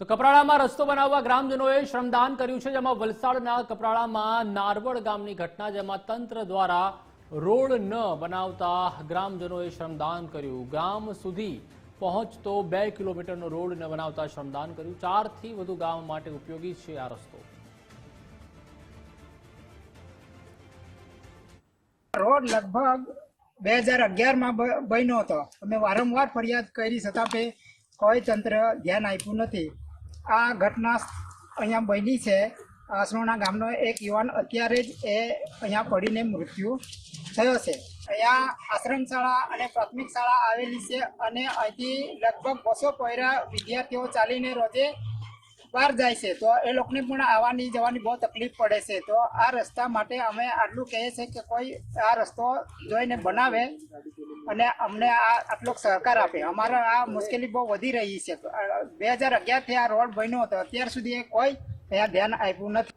તો કપરાડામાં રસ્તો બનાવવા ગ્રામજનોએ શ્રમદાન કર્યું છે, જેમાં વલસાડના કપરાડામાં નારવડ ગામની ઘટના, જેમાં તંત્ર દ્વારા રોડ ન બનાવતા ગ્રામજનોએ શ્રમદાન કર્યું. ગામ સુધી પહોંચતો બે કિલોમીટરનો રોડ ન બનાવતા શ્રમદાન કર્યું. ચારથી વધુ ગામ માટે ઉપયોગી છે આ રસ્તો. રોડ લગભગ બે હજાર અગિયારમાં બન્યો હતો. અમે વારંવાર ફરિયાદ કરી, છતાં કોઈ તંત્ર ધ્યાન આપ્યું નથી. આ ઘટના અહીંયા બની છે. આસરોણા ગામનો એક યુવાન અત્યારે જ એ અહીંયા પડીને મૃત્યુ થયો છે. અહીંયા આશ્રમ શાળા અને પ્રાથમિક શાળા આવેલી છે અને અહીંથી લગભગ બસો પહેરા વિદ્યાર્થીઓ ચાલીને રોજે બહાર જાય છે, તો એ લોકોને પણ આવવાની જવાની બહુ તકલીફ પડે છે. તો આ રસ્તા માટે અમે આટલું કહીએ છીએ કે કોઈ આ રસ્તો જોઈને બનાવે અને અમને આ આટલો સહકાર આપે. અમારે આ મુશ્કેલી બહુ વધી રહી છે. બે હજાર અગિયારથી આ રોડ બન્યો હતો. અત્યાર સુધી એ કોઈ અહીંયા ધ્યાન આપ્યું નથી.